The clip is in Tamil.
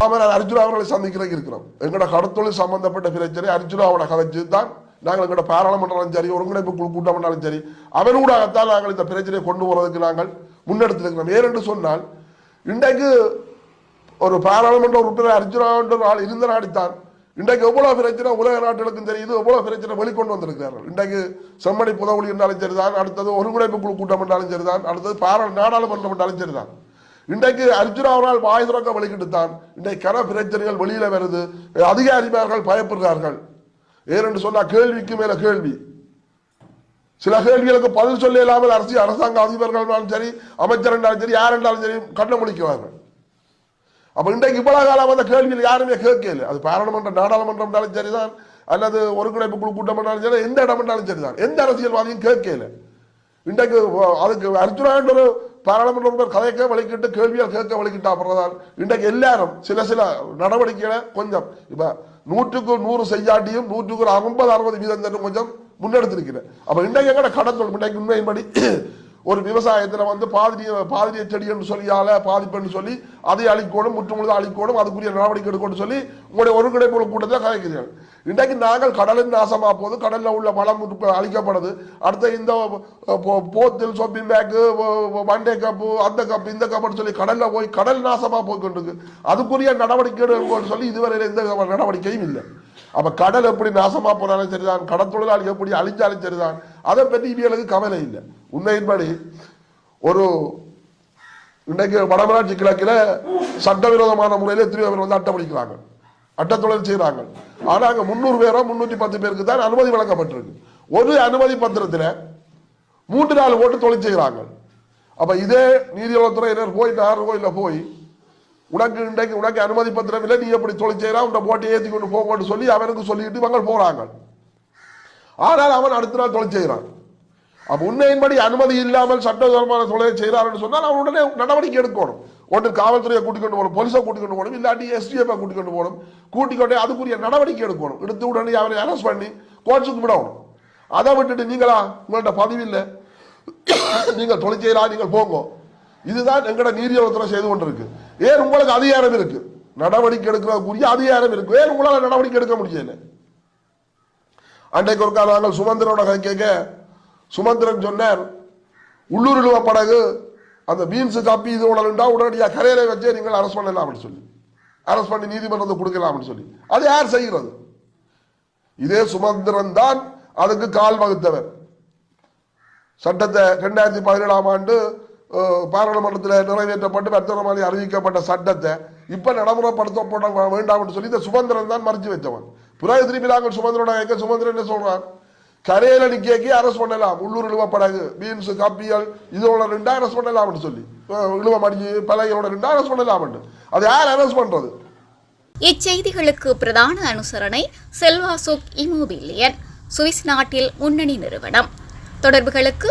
ராமர் அர்ஜுனா அவர்களை சந்திக்கிறதுக்கு இருக்கிறோம். எங்களோட கடத்தொழில் சம்பந்தப்பட்ட பிரச்சனை அர்ஜுனாவோட கதைச்சு தான் நாங்கள் எங்களோட பாராளுமன்றம் சரி ஒருங்கிணைப்பு குழு கூட்டம் பண்ணாலும் சரி அவனூடாகத்தான் நாங்கள் இந்த பிரச்சனையை கொண்டு போறதுக்கு நாங்கள் முன்னெடுத்திருக்கிறோம். ஏனென்று சொன்னால் இன்றைக்கு ஒரு பாராளுமன்ற உறுப்பினர் அர்ஜுனான்ற ஆள் இருந்த நாடித்தான் இன்றைக்கு எவ்வளவு பிரச்சனை உலக நாடுகளுக்கும் தெரியுது எவ்வளவு பிரச்சனை வெளிக்கொண்டு வந்திருக்கிறார்கள். இன்றைக்கு செம்மணி புதவுளி என்றாலும் சரிதான் அடுத்தது ஒருங்கிணைப்பு குழு கூட்டம் என்றாலும் சரிதான் அடுத்தது பாரா நாடாளுமன்றம் என்றாலும் சரிதான். இன்றைக்கு அர்ஜுனா அவரால் வாய் திறக்க வெளிக்கிட்டு தான் இன்றைக்கு கன பிரச்சனைகள் வெளியில வருது. அதிகாரிமார்கள் பயப்படுகிறார்கள் ஏனென்று சொன்னா கேள்விக்கு மேல கேள்வி. சில கேள்விகளுக்கு பதில் சொல்ல இல்லாமல் அரசு அரசாங்க அதிபர்கள் சரி அமைச்சர் என்றாலும் சரி யார் என்றாலும் சரி கண்ண முடிக்கிறார்கள் அப்ப இன்றைக்கு இவ்வளவு காலம் அந்த கேள்வியில் யாருமே கேட்கல. அது பாராளுமன்ற நாடாளுமன்றம் என்றாலும் சரிதான். அல்லது ஒருங்கிணைப்பு குழு கூட்டம் என்றாலும் சரி எந்த இடம் என்றாலும் சரிதான். எந்த அரசியல்வாதியும் கேட்கல. இன்றைக்கு அதுக்கு அர்ஜுனா என்ற ஒரு பாராளுமன்ற உறுப்பினர் கதைக்க வலிக்கிட்டு கேள்வியால் கேட்க வலிக்கிட்டா அப்புறம் இன்றைக்கு எல்லாரும் சில சில நடவடிக்கைகளை கொஞ்சம் இப்போ நூற்றுக்கு நூறு செய்யாட்டியும் நூற்றுக்கு ஒரு ஐம்பது அறுபது வீதம் கொஞ்சம் முன்னெடுத்திருக்கிறேன். அப்போ இன்றைக்கு எங்கட கடத்தல்? இன்றைக்கு உண்மையின்படி ஒரு விவசாயத்தில் வந்து பாதிரிய பாதிரிய செடி என்று சொல்லியால பாதிப்புன்னு சொல்லி அதை அழிக்கணும் முற்றுமுழுதாக அழிக்கணும் அதுக்குரிய நடவடிக்கை எடுக்கணும்னு சொல்லி உங்களுடைய ஒருங்கிணைப்பு கூட்டத்தில் கலைக்கிறீர்கள் இன்றைக்கு நாங்கள் கடலின் நாசமாக போது கடலில் உள்ள வளம் அழிக்கப்படுது. அடுத்த இந்த போ- போத்தில் சொப்பிங் பேக்கு வண்டே கப்பு அந்த கப்பு இந்த கப்புன்னு சொல்லி கடலில் போய் கடல் நாசமாக போய் அதுக்குரிய நடவடிக்கை எடுக்கணும்னு சொல்லி இதுவரையில் எந்த நடவடிக்கையும் இல்லை. அப்போ கடல் எப்படி நாசமாக போனாலும் சரிதான். கடற்தொழிலாளி எப்படி அழிஞ்சாலும் சரிதான். அதை பற்றி இவர்களுக்கு கவலை இல்லை. உண்மையின்படி ஒரு இன்றைக்கு வடமராட்சி கிழக்கில் சட்டவிரோதமான முறையில் எத்தனையோ பேர் வந்து அட்டப்படிக்கிறாங்க அட்டத்தொழில் செய்கிறாங்க ஆனால் அங்கே முந்நூறு பேரோ முந்நூற்றி பத்து பேருக்கு தான் அனுமதி வழங்கப்பட்டிருக்கு. ஒரு அனுமதி பத்திரத்தில் மூன்று நாலு ஓட்டு தொழில் செய்கிறாங்க அப்போ இதே நீதிவளத்துறையினர் போய் நாகர்கோயிலில் போய் உனக்கு இன்றைக்கு உனக்கு அனுமதி பத்திரம் இல்லை நீ எப்படி தொழில் செய்யலாம் உன்னை போட்டு ஏற்றி கொண்டு போங்கன்னு சொல்லி அவனுக்கு சொல்லிட்டு இவங்க போறாங்க. ஆனால் அவன் அடுத்த நாள் தொழில் செய்கிறான். அப்ப உண்மையின்படி அனுமதி இல்லாமல் சட்டவிரோதமான தொழிலை செய்கிறான்னு சொன்னால் அவன் உடனே நடவடிக்கை எடுக்கணும். ஒன்று காவல்துறையை கூட்டிக்கொண்டு போகணும் போலீஸை கூட்டிக்கொண்டு போகணும் இல்லாட்டி எஸ்டிஎஃபை கூட்டிக்கொண்டு போகணும். கூட்டிக்கொண்டே அதுக்குரிய நடவடிக்கை எடுக்கணும். எடுத்து உடனே அவனை அரெஸ்ட் பண்ணி கோர்ட்ஸுக்கு விடணும். அதை விட்டுட்டு நீங்களா உங்கள்ட்ட பதிவு இல்லை. நீங்கள் தொழில் செய்யலாம் நீங்கள் போங்க. இதுதான் எங்கட நீதியவத்துறை செய்து கொண்டிருக்கு. ஏன் உங்களுக்கு அதிகாரம் இருக்கு. நடவடிக்கை எடுக்கிறதுக்குரிய அதிகாரம் இருக்கு. ஏன் உங்களால் நடவடிக்கை எடுக்க முடியல. அன்றைக்கு ஒருக்கா நாங்கள் சுமந்திரனோட கேட்க சுமந்திரன் சொன்னார் உள்ளூரிலுவ படகு அந்த பீன்ஸு காப்பி இது உடலுண்டா உடனடியாக கரையில வச்சே நீங்கள் அரெஸ்ட் அப்படின்னு சொல்லி. அரெஸ்ட் பண்ணி நீதிமன்றத்தை கொடுக்கலாம்னு சொல்லி. அது யார் செய்கிறது? இதே சுமந்திரன் தான் அதுக்கு கால் வகுத்தவர். சட்டத்தை ரெண்டாயிரத்தி பதினேழாம் ஆண்டு பாராளுமன்றத்தில் நிறைவேற்றப்பட்டு வர்த்தனமானி அறிவிக்கப்பட்ட சட்டத்தை இப்போ நடைமுறைப்படுத்தப்பட வேண்டாம்னு சொல்லி இந்த சுமந்திரன் தான் மறைச்சு வச்சவன் பிறகு திருப்பி நாங்கள் சுமந்திரனோட கேட்க சுமந்திரன் என்ன சொல்றான்? கரையில நிக்கி அரெஸ்ட் பண்ணலாம். உள்ளூர் இழுவப்படகு. பீன்ஸ் கப்பியல் இதோட ரெண்டா அரெஸ்ட் பண்ணலாம்னு சொல்லி. அஹ், இழுவ மடிஞ்சு பலகையோட ரெண்டா அரெஸ்ட் பண்ணலாம்னு. அது யார் அரெஸ்ட் பண்றது? இச்செய்திகளுக்கு பிரதான அனுசரணை செல்வாசோக் இமோபிலியன் சுவிஸ் நாட்டில் முன்னணி நிறுவனம். தொடர்புகளுக்கு